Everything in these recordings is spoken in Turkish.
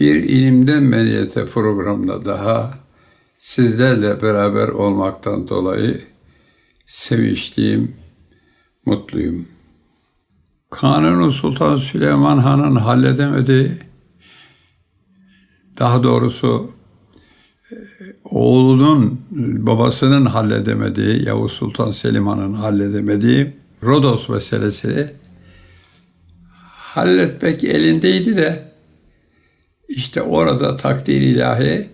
Bir ilimden medeniyete programında daha sizlerle beraber olmaktan dolayı sevinçliyim, mutluyum. Kanuni Sultan Süleyman Han'ın halledemediği, daha doğrusu e, oğlunun, babasının halledemediği, Yavuz Sultan Selim Han'ın halledemediği Rodos meselesi halletmek elindeydi de işte orada takdir ilahi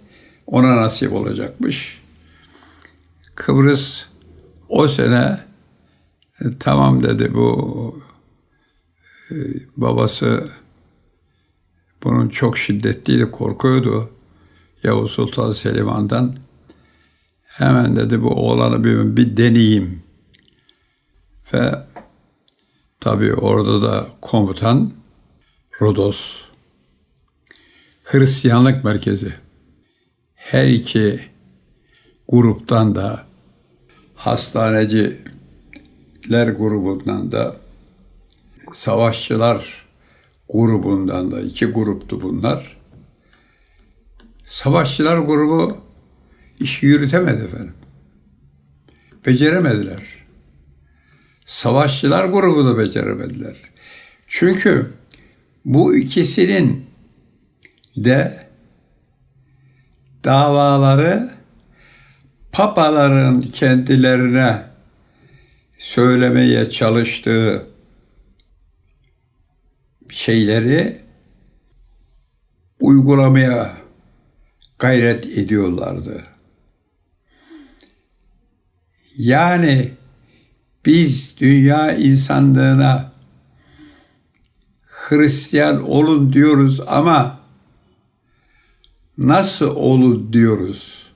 ona nasip olacakmış. Kıbrıs o sene e, tamam dedi bu e, babası bunun çok şiddetliydi korkuyordu Yavuz Sultan Selim Han'dan. Hemen dedi bu oğlanı bir, bir deneyeyim. Ve Tabii orada da komutan Rodos Hristiyanlık merkezi. Her iki gruptan da hastaneciler grubundan da savaşçılar grubundan da iki gruptu bunlar. Savaşçılar grubu işi yürütemedi efendim. Beceremediler savaşçılar grubu da beceremediler. Çünkü bu ikisinin de davaları papaların kendilerine söylemeye çalıştığı şeyleri uygulamaya gayret ediyorlardı. Yani biz dünya insanlığına Hristiyan olun diyoruz ama nasıl olun diyoruz?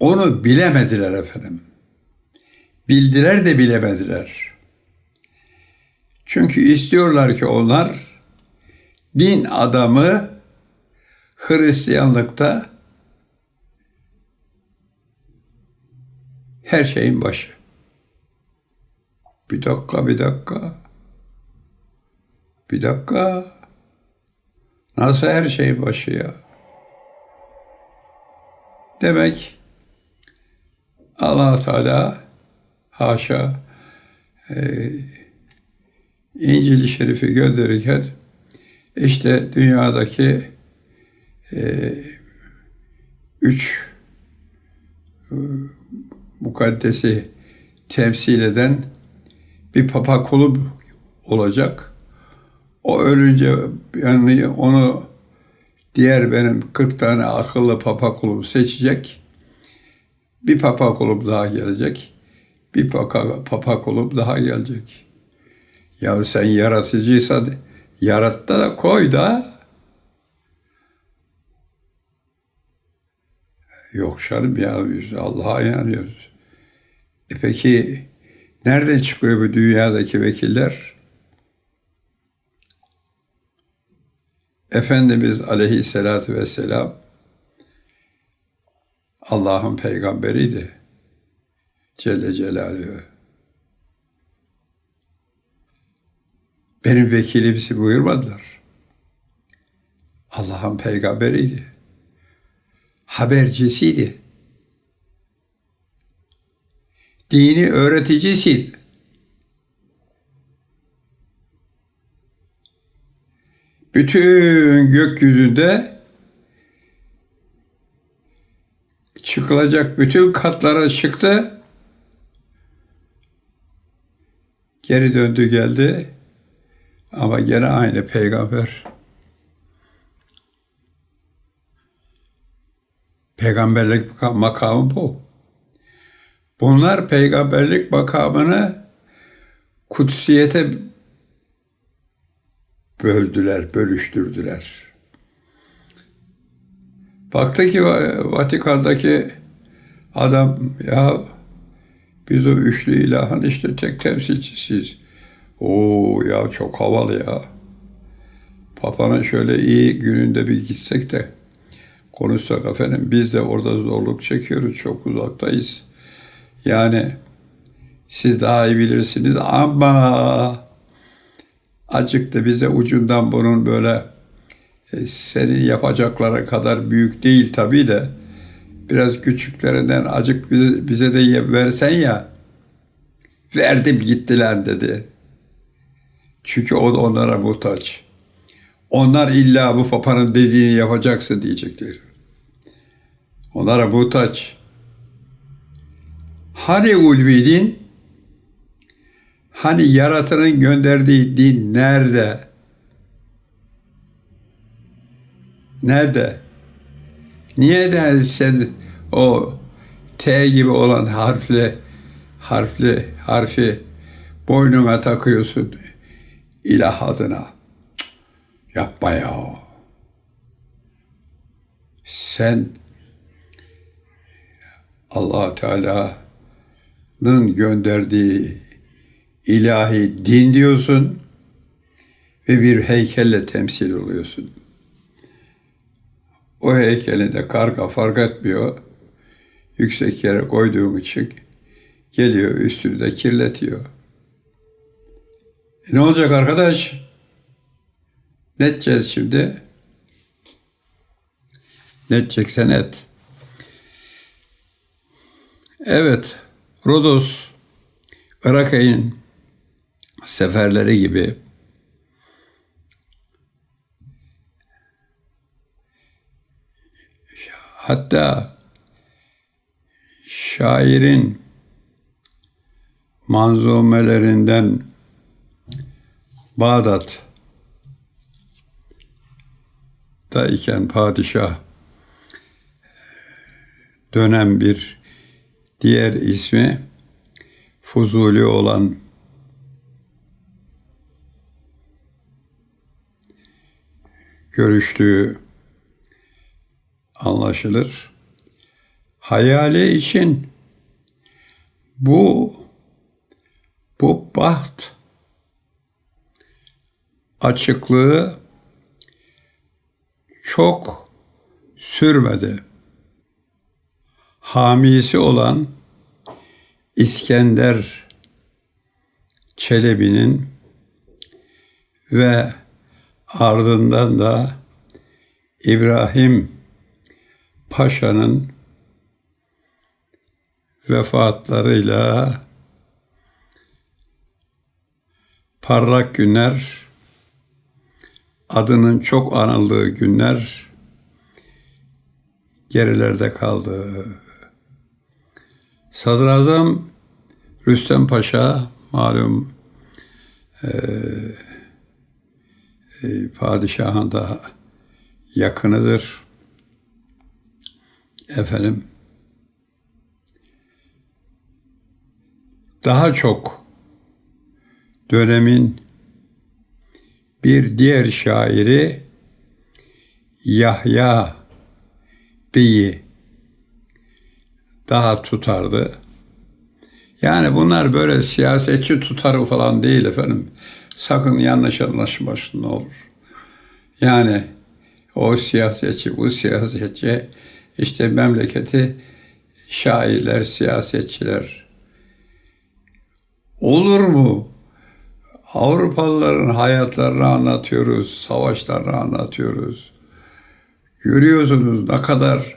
Onu bilemediler efendim. Bildiler de bilemediler. Çünkü istiyorlar ki onlar din adamı Hristiyanlıkta her şeyin başı. Bir dakika, bir dakika. Bir dakika. Nasıl her şeyin başı ya? Demek allah Teala haşa e, İncil-i Şerif'i gönderirken işte dünyadaki e, üç e, mukaddesi temsil eden bir papa kulu olacak. O ölünce yani onu diğer benim 40 tane akıllı papa kulum seçecek. Bir papa kulum daha gelecek. Bir papa, papa kulum daha gelecek. Ya sen yaratıcıysan yarat da koy da Yok canım ya biz Allah'a inanıyoruz. E peki nereden çıkıyor bu dünyadaki vekiller? Efendimiz aleyhissalatü vesselam Allah'ın peygamberiydi. Celle Celaluhu. Benim vekilimsi buyurmadılar. Allah'ın peygamberiydi. Habercisiydi. dini öğreticisi. Bütün gökyüzünde çıkılacak bütün katlara çıktı. Geri döndü geldi. Ama gene aynı peygamber. Peygamberlik makamı bu. Bunlar peygamberlik makamını kutsiyete böldüler, bölüştürdüler. Baktı ki Va- Vatikan'daki adam ya biz o üçlü ilahın işte tek temsilcisiyiz. Oo ya çok havalı ya. Papa'nın şöyle iyi gününde bir gitsek de konuşsak efendim biz de orada zorluk çekiyoruz çok uzaktayız. Yani siz daha iyi bilirsiniz ama acık da bize ucundan bunun böyle e, senin yapacakları kadar büyük değil tabii de biraz küçüklerinden acık bize, bize de versen ya verdim gittiler dedi. Çünkü o onlara muhtaç. Onlar illa bu papanın dediğini yapacaksın diyecekler. Onlara muhtaç. Hani ulvi din? Hani yaratanın gönderdiği din nerede? Nerede? Niye de sen o T gibi olan harfli harfli harfi boynuna takıyorsun ilah adına? Yapma ya. Sen allah Teala'nın gönderdiği ilahi din diyorsun ve bir heykelle temsil oluyorsun. O heykeli de karga fark etmiyor. Yüksek yere koyduğum için geliyor üstünü de kirletiyor. E ne olacak arkadaş? Ne edeceğiz şimdi? Ne edeceksen et. Evet, Rodos, Irak'ın seferleri gibi hatta şairin manzumelerinden Bağdat da iken padişah dönem bir diğer ismi Fuzuli olan görüştüğü anlaşılır. Hayali için bu bu baht açıklığı çok sürmedi. Hamisi olan İskender Çelebi'nin ve ardından da İbrahim Paşa'nın vefatlarıyla parlak günler, adının çok anıldığı günler gerilerde kaldı. Sadrazam Rüstem Paşa malum e, padişahın da yakınıdır. Efendim daha çok dönemin bir diğer şairi Yahya Bey'i daha tutardı. Yani bunlar böyle siyasetçi tutarı falan değil efendim. Sakın yanlış anlaşılmasın ne olur. Yani o siyasetçi, bu siyasetçi işte memleketi şairler, siyasetçiler. Olur mu? Avrupalıların hayatlarını anlatıyoruz, savaşlarını anlatıyoruz. Görüyorsunuz ne kadar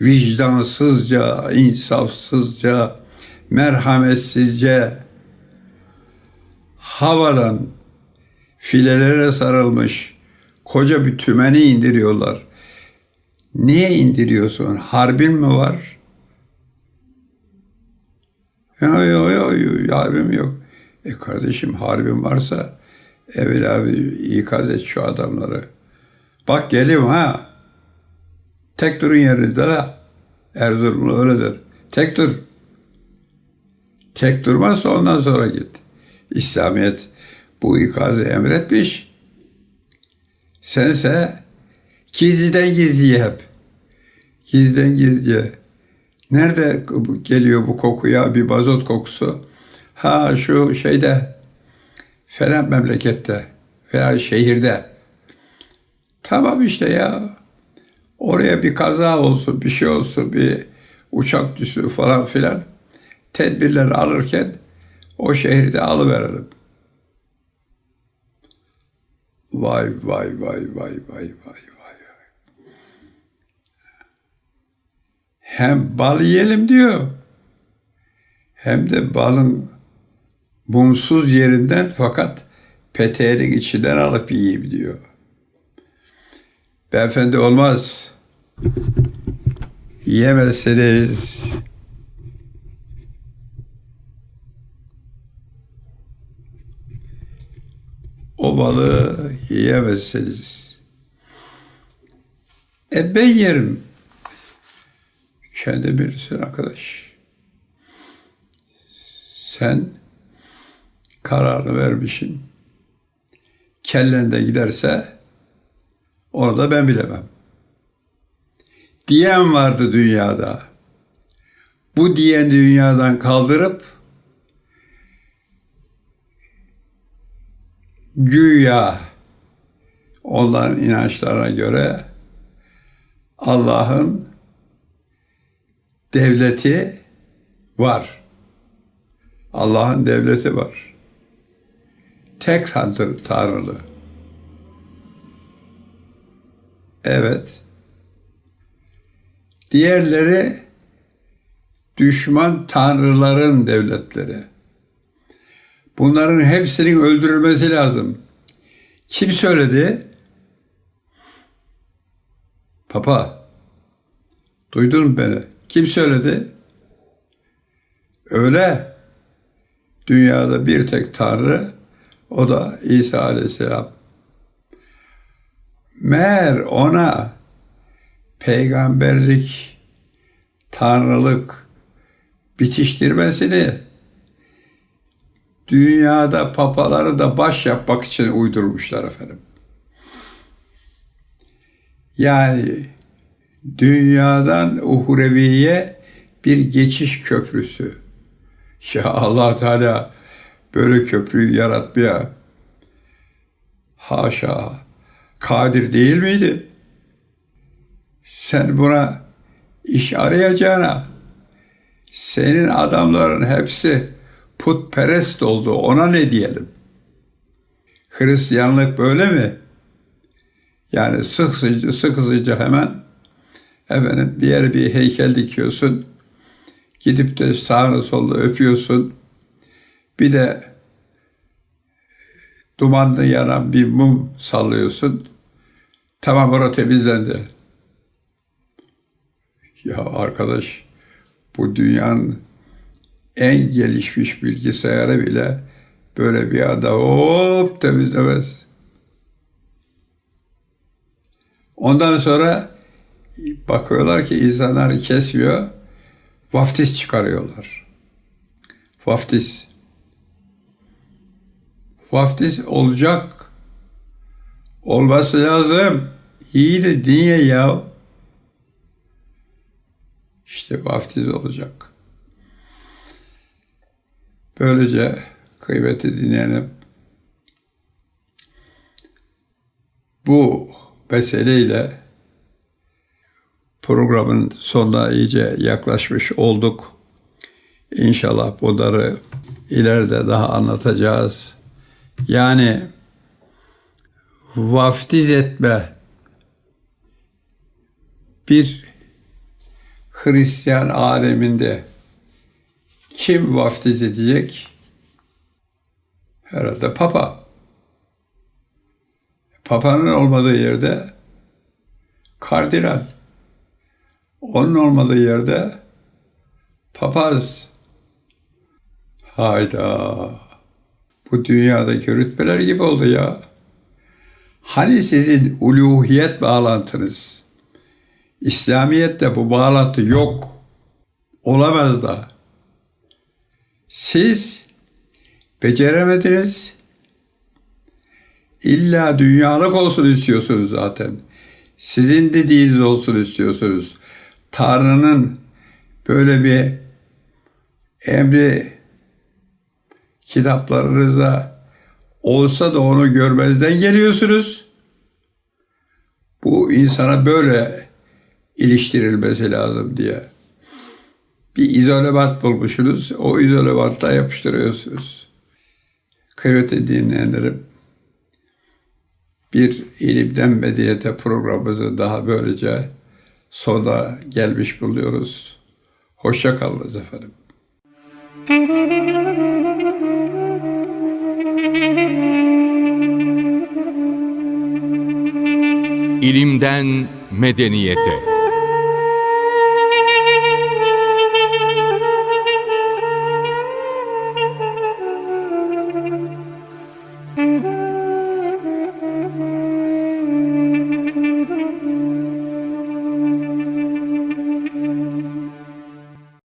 vicdansızca, insafsızca, merhametsizce havadan filelere sarılmış koca bir tümeni indiriyorlar. Niye indiriyorsun? Harbin mi var? Yok yok yok harbim yok. E kardeşim harbim varsa evvel abi ikaz et şu adamları. Bak gelim ha. Tek durun yerinizde la. Erzurumlu öyledir. Tek dur. Tek durmazsa ondan sonra git. İslamiyet bu ikazı emretmiş. Sense gizliden gizliye hep. Gizliden gizliye. Nerede geliyor bu koku ya? Bir bazot kokusu. Ha şu şeyde falan memlekette veya şehirde. Tamam işte ya. Oraya bir kaza olsun, bir şey olsun, bir uçak düşsün falan filan. Tedbirler alırken o şehirde alıverelim. Vay vay vay vay vay vay vay. Hem bal yiyelim diyor. Hem de balın mumsuz yerinden fakat peteğinin içinden alıp yiyeyim diyor. Beyefendi olmaz. Yiyemezsiniz. O balığı yiyemezsiniz. E ben yerim. Kendi bilirsin arkadaş. Sen kararını vermişsin. Kellende giderse orada ben bilemem. Diyen vardı dünyada. Bu diyen dünyadan kaldırıp güya onların inançlarına göre Allah'ın devleti var. Allah'ın devleti var. Tek tanrı, tanrılı. Evet. Diğerleri düşman tanrıların devletleri. Bunların hepsinin öldürülmesi lazım. Kim söyledi? Papa, duydun mu beni? Kim söyledi? Öyle. Dünyada bir tek Tanrı, o da İsa Aleyhisselam. Meğer ona peygamberlik, tanrılık bitiştirmesini dünyada papaları da baş yapmak için uydurmuşlar efendim. Yani dünyadan uhureviye bir geçiş köprüsü. Ya allah Teala böyle köprüyü yaratmaya haşa kadir değil miydi? Sen buna iş arayacağına senin adamların hepsi putperest oldu. Ona ne diyelim? Hristiyanlık böyle mi? Yani sıkıcı sıkıcı hemen efendim yere bir heykel dikiyorsun. Gidip de sağını solunu öpüyorsun. Bir de dumanlı yanan bir mum sallıyorsun. Tamam orası temizlendi. Ya arkadaş bu dünyanın en gelişmiş bilgisayarı bile böyle bir anda hop temizlemez. Ondan sonra bakıyorlar ki insanları kesmiyor, vaftiz çıkarıyorlar. Vaftiz. Vaftiz olacak. Olması lazım. İyi de niye ya? İşte vaftiz olacak. Böylece kıymeti dinleyelim. Bu meseleyle programın sonuna iyice yaklaşmış olduk. İnşallah bunları ileride daha anlatacağız. Yani vaftiz etme bir Hristiyan aleminde kim vaftiz edecek? Herhalde Papa. Papa'nın olmadığı yerde kardinal. Onun olmadığı yerde papaz. Hayda. Bu dünyadaki rütbeler gibi oldu ya. Hani sizin uluhiyet bağlantınız? İslamiyet'te bu bağlantı yok. Olamaz da. Siz beceremediniz. İlla dünyalık olsun istiyorsunuz zaten. Sizin dediğiniz olsun istiyorsunuz. Tanrı'nın böyle bir emri kitaplarınızda olsa da onu görmezden geliyorsunuz. Bu insana böyle iliştirilmesi lazım diye. Bir izolevat bulmuşsunuz. O izolevatta yapıştırıyorsunuz. Kıymetli dinleyenlerim, bir ilimden medeniyete programımızı daha böylece sona gelmiş buluyoruz. Hoşça kalınız efendim. İlimden medeniyete.